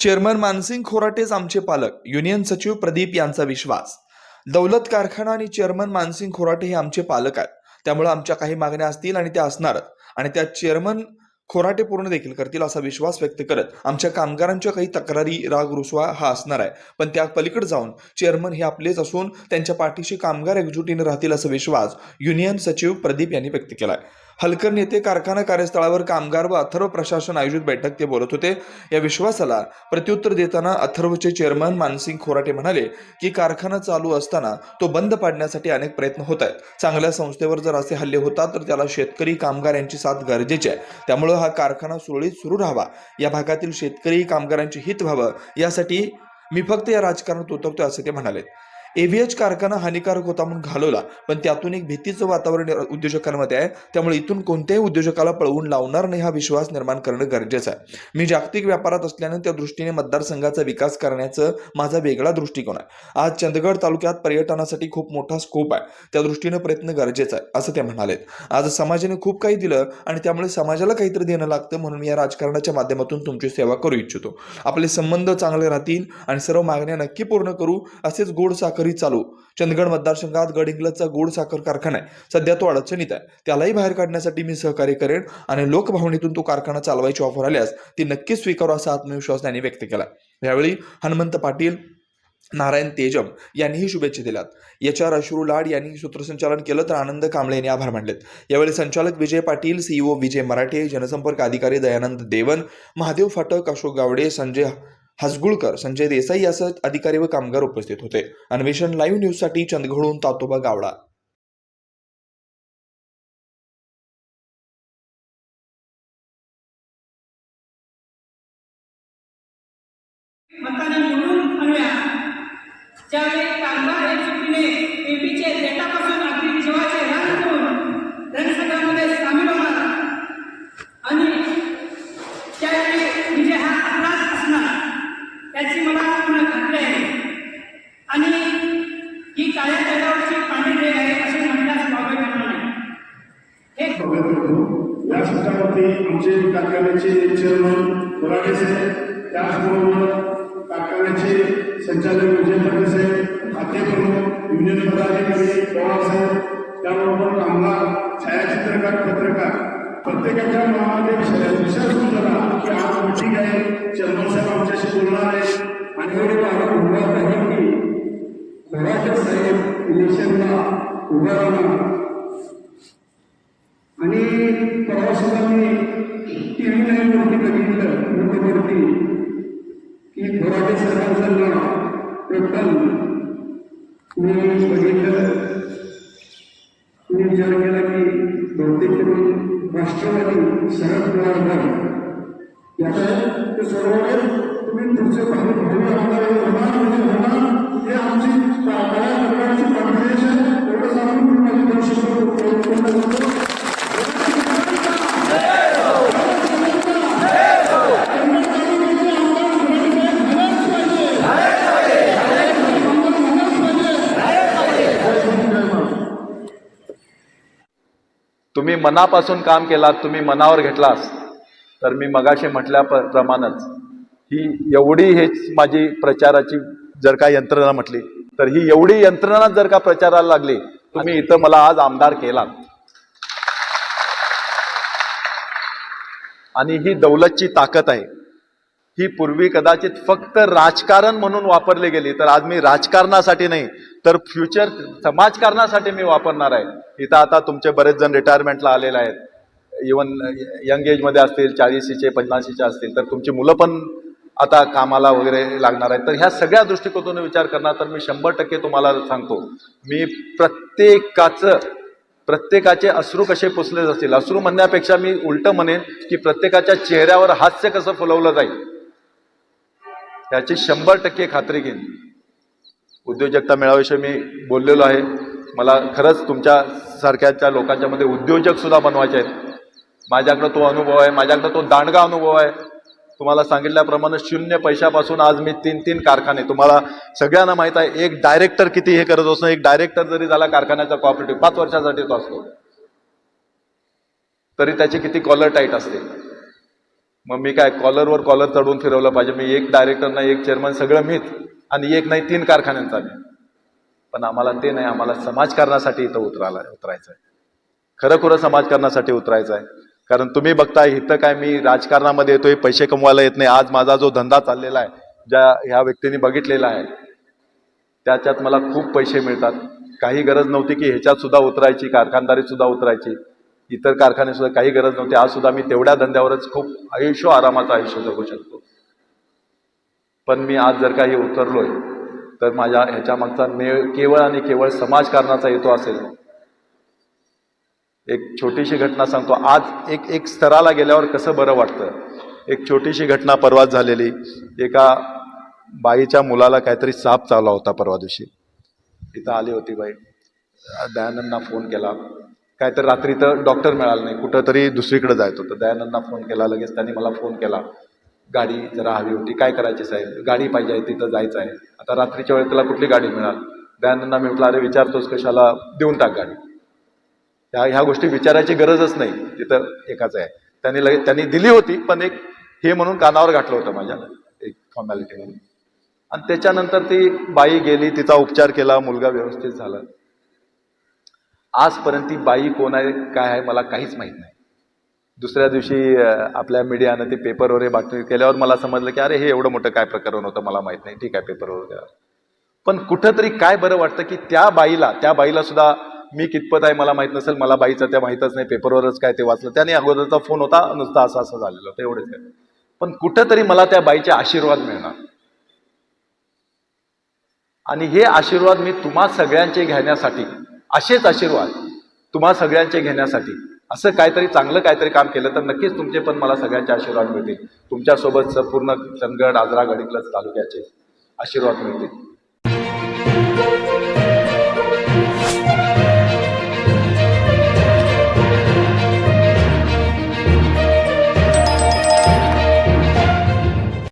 Chairman Mansingh खोराटेच आमचे पालक union सचिव प्रदीप यांचा विश्वास. दौलत कारखाना आणि चेअरमन मानसिंग खोराटे हे आमचे पालक आहेत. त्यामुळे आमच्या काही मागण्या असतील आणि त्या असणारच आणि त्या चेअरमन खोराटे पूर्ण देखील करतील असा विश्वास व्यक्त करत आमच्या कामगारांच्या काही तक्रारी राग रुसवा हा असणार आहे. पण त्या पलीकडे जाऊन चेअरमन हे आपलेच असून त्यांच्या पाठीशी कामगार एकजुटीने राहतील असा विश्वास युनियन सचिव प्रदीप यांनी व्यक्त केला आहे हलकर नेते कारखाना कार्यस्थळावर कामगार व अथर्व प्रशासन आयोजित बैठक ते बोलत होते. या विश्वासाला प्रत्युत्तर देताना अथर्वचे चेअरमन मानसिंग खोराटे म्हणाले की कारखाना चालू असताना तो बंद पाडण्यासाठी अनेक प्रयत्न होत आहेत. चांगल्या संस्थेवर जर असे हल्ले होतात तर त्याला शेतकरी कामगार यांची साथ गरजेची आहे. त्यामुळं हा कारखाना सुरळीत सुरू राहावा. या भागातील शेतकरी कामगारांचे हित व्हावं. यासाठी मी फक्त या राजकारणात उतरतोय असं ते म्हणाले. एव्हीएच कारखाना हानिकारक होता म्हणून घालवला. पण त्यातून एक भीतीचं वातावरण उद्योजकांमध्ये आहे. त्यामुळे इथून कोणत्याही उद्योजकाला पळवून लावणार नाही हा विश्वास निर्माण करणं गरजेचं आहे. मी जागतिक व्यापारात असल्यानं त्या दृष्टीने मतदारसंघाचा विकास करण्याचं माझा वेगळा दृष्टिकोन आहे. आज चंदगड तालुक्यात पर्यटनासाठी खूप मोठा स्कोप आहे. त्या दृष्टीनं प्रयत्न गरजेचा आहे असं ते म्हणाले आज समाजाने खूप काही दिलं आणि त्यामुळे समाजाला काहीतरी देणं लागतं म्हणून मी या राजकारणाच्या माध्यमातून तुमची सेवा करू इच्छितो. आपले संबंध चांगले राहतील आणि सर्व मागण्या नक्की पूर्ण करू असेच गोड साखर तरी चालू. चंदगड मतदारसंघात गडहिंग्लजचा गोड साखर कारखाना आहे. सध्या तो अडचणीत आहे. त्यालाही बाहेर काढण्यासाठी मी सहकार्य करेन आणि लोकभावनेतून तो कारखाना चालवायची ऑफर आल्यास ती नक्कीच स्वीकारू असा आत्मविश्वास त्यांनी व्यक्त केला. यावेळी हनुमंत पाटील नारायण तेजम यांनीही शुभेच्छा दिल्यात. एच आर अश्रू लाड यांनी सूत्रसंचालन केलं तर आनंद कांबळे यांनी आभार मानलेत. यावेळी संचालक विजय पाटील सीईओ विजय मराठे जनसंपर्क अधिकारी दयानंद देवन महादेव फाटक अशोक गावडे संजय हसगुळकर संजय देसाई यासह अधिकारी व कामगार उपस्थित होते. अन्वेषण लाईव्ह न्यूजसाठी चंदगडहून तातोबा गावडा. ज्यावेळी कामगार अगदी जीवाचे रान करून रणसंग्रामध्ये सामील होणार आणि त्यावेळी विजय हा आपलाच असणार याची मला पूर्ण खात्री आहे आणि ही काळ्या दैतावरची पांढरी रेघ आहे असे म्हणण्यास वावगे ठरणार नाही हे स्वागत करतो या सत्रामध्ये आमचे कारखान्याचे चेअरमन बोराटे साहेब त्याचबरोबर कारखान्याचे संचालक विजय पाटील साहेब खाते प्रमुख युनियन पदाधिकारी पवार साहेब त्याबरोबर कामगार छायाचित्रकार पत्रकार. प्रत्येकाच्या मनामध्ये विषय विषय सुचला की आज मीटिंग आहे. चेअरमन साहेब आमच्याशी बोलणार आहे आणि एवढे मला म्हणत आहे की बोराटे साहेब इलेक्शनला उभं राहणार. आणि प्रवासाला मी टी व्ही लाईव्हवरती बघितलं युट्यूबवरती की बोराटे सरकारचं नाव टोटल मी बघितलं. मी विचार केला की बहुतेक करून राष्ट्रवादी शरद पवार गट याचा सर्व तुम्ही पुढचे भावी भाऊ आमदार तुम्ही मनापासून काम केलात तुम्ही मनावर घेतलास तर मी मगाशी म्हटल्याप्रमाणेच ही एवढी हेच माझी प्रचाराची जर का यंत्रणा म्हटली तर ही एवढी यंत्रणा जर का प्रचाराला लागली तुम्ही इथं मला आज आमदार केलात. आणि ही दौलतची ताकद आहे. ही पूर्वी कदाचित फक्त राजकारण म्हणून वापरली गेली तर आज मी राजकारणासाठी नाही तर फ्युचर समाजकारणासाठी मी वापरणार आहे. इथं आता तुमचे बरेच जण रिटायरमेंटला आलेले आहेत. इवन यंग एजमध्ये असतील चाळीसीचे पन्नासीचे असतील तर तुमची मुलं पण आता कामाला वगैरे लागणार आहेत. तर ह्या सगळ्या दृष्टिकोनातून विचार करणार तर मी शंभर टक्के तुम्हाला सांगतो मी प्रत्येकाचं प्रत्येकाचे अश्रू कसे पुसले जातील अश्रू म्हणण्यापेक्षा मी उलट म्हणेन की प्रत्येकाच्या चेहऱ्यावर हास्य कसं फुलवलं जाईल. याची शंभर टक्के खात्री घेईन. उद्योजकता मेळाव्याविषयी मी बोललेलो आहे. मला खरंच तुमच्या सारख्याच्या लोकांच्या मध्ये उद्योजक सुद्धा बनवायचे आहेत. माझ्याकडं तो अनुभव आहे माझ्याकडं तो दांडगा अनुभव आहे. तुम्हाला सांगितल्याप्रमाणे शून्य पैशापासून आज मी तीन तीन कारखाने तुम्हाला सगळ्यांना माहीत आहे एक डायरेक्टर किती हे करत असतो एक डायरेक्टर जरी झाला कारखान्याचा कॉपरेटिव्ह पाच वर्षासाठी तो असतो. तरी त्याची किती कॉलर टाईट असते. मग मी काय कॉलरवर कॉलर चढवून फिरवलं पाहिजे. मी एक डायरेक्टर नाही एक चेअरमन सगळं मीच. आणि एक नाही तीन कारखान्यांचा मी पण आम्हाला ते नाही आम्हाला समाजकारणासाठी इथं उतरायला उतरायचं आहे. खरं खरं समाजकारणासाठी उतरायचं आहे. कारण तुम्ही बघताय इथं काय मी राजकारणामध्ये येतोय पैसे कमवायला येत नाही. आज माझा जो धंदा चाललेला आहे ज्या ह्या व्यक्तीने बघितलेला आहे त्याच्यात मला खूप पैसे मिळतात. काही गरज नव्हती की ह्याच्यात सुद्धा उतरायची कारखानदारीत सुद्धा उतरायची. इतर कारखाने सुद्धा काही गरज नव्हती. आज सुद्धा मी तेवढ्या धंद्यावरच खूप आयुष्य आरामाचं आयुष्य जगू शकतो. पण मी आज जर काही उतरलोय तर माझ्या ह्याच्यामागचा मेळ केवळ आणि केवळ समाजकारणाचा येतो असेल. एक छोटीशी घटना सांगतो. आज एक एक स्तराला गेल्यावर कसं बरं वाटतं? एक छोटीशी घटना परवाच झालेली. एका बाईच्या मुलाला काहीतरी साप चावला होता परवा दिवशी. इथं आली होती बाई. दयानंदना फोन केला. काय तर रात्री तर डॉक्टर मिळाला नाही. कुठं तरी दुसरीकडे जायचं होतं. दयानंदना फोन केला लगेच त्यांनी मला फोन केला. गाडी जरा हवी होती. काय करायची साहेब? गाडी पाहिजे आहे तिथं जायचं आहे. आता रात्रीच्या वेळेत त्याला कुठली गाडी मिळाल? दयानंदना मी म्हटलं अरे विचारतोस कशाला? देऊन टाक गाडी. ह्या ह्या गोष्टी विचारायची गरजच नाही. तिथं एकाच आहे. त्यांनी लगेच त्यांनी दिली होती पण एक हे म्हणून कानावर घातलं होतं माझ्या. एक फॉर्मॅलिटी म्हणून. आणि त्याच्यानंतर ती बाई गेली तिचा उपचार केला मुलगा व्यवस्थित झाला. आजपर्यंत ती बाई कोण आहे काय आहे मला काहीच माहीत नाही. दुसऱ्या दिवशी आपल्या मीडियानं ते पेपरवर हे बातमी केल्यावर मला समजलं की अरे हे एवढं मोठं काय प्रकरण होतं मला माहीत नाही. ठीक आहे पेपरवर केलं पण कुठंतरी काय बरं वाटतं की त्या बाईला त्या बाईला सुद्धा मी कितपत आहे मला माहीत नसेल मला बाईचं त्या माहीतच नाही पेपरवरच काय ते वाचलं. त्याने अगोदरचा फोन होता नुसता असं असं झालेलं होतं एवढंच काय. पण कुठंतरी मला त्या बाईचे आशीर्वाद मिळणार. आणि हे आशीर्वाद मी तुम्हा सगळ्यांचे घेण्यासाठी असेच आशीर्वाद तुम्हा सगळ्यांचे घेण्यासाठी. असं काहीतरी चांगलं काहीतरी काम केलं तर नक्कीच तुमचे पण मला सगळ्यांचे आशीर्वाद मिळतील. तुमच्यासोबत पूर्ण चंदगड आजरा गडिकलज तालुक्याचे आशीर्वाद मिळतील.